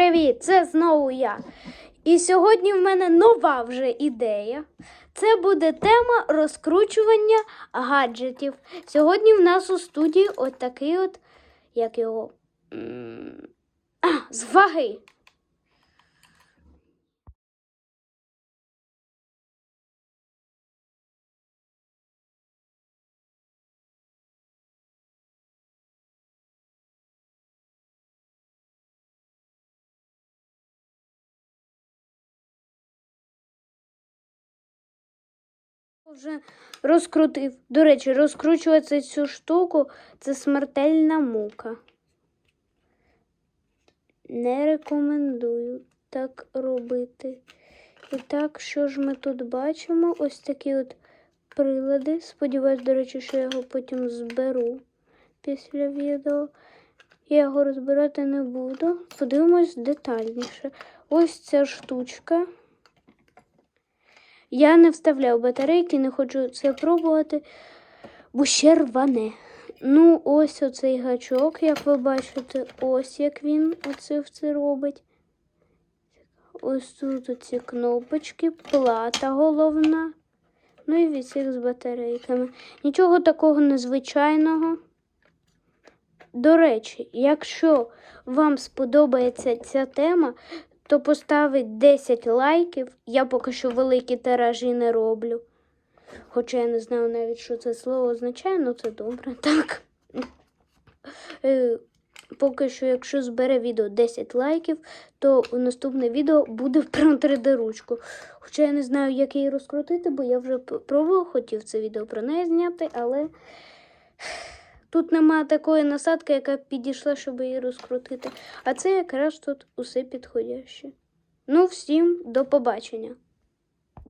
привіт! Це знову я. І сьогодні в мене нова вже ідея. Це буде тема розкручування гаджетів. Сьогодні в нас у студії от такий от, як його. А, з ваги. Вже розкрутив. До речі, розкручувати цю штуку це смертельна мука. Не рекомендую так робити. І так, що ж ми тут бачимо? Ось такі от прилади. Сподіваюсь, до речі, що я його потім зберу після відео. Я його розбирати не буду. Подивимось детальніше. Ось ця штучка. Я не вставляв батарейки, не хочу це пробувати, бо ще рване. Ну, ось оцей гачок, як ви бачите, ось як він оце все робить. Ось тут оці кнопочки, плата головна. Ну і відсік з батарейками. Нічого такого незвичайного. До речі, якщо вам сподобається ця тема, то поставить 10 лайків. Я поки що великі тиражі не роблю. Хоча я не знаю навіть, що це слово означає, ну це добре, так. Е, Поки що, якщо збере відео 10 лайків, то наступне відео буде про 3D-ручку. Хоча я не знаю, як її розкрутити, бо я вже пробував, хотів це відео про неї зняти, але тут немає такої насадки, яка підійшла, щоб її розкрутити. А це якраз тут усе підходяще. Ну, всім до побачення.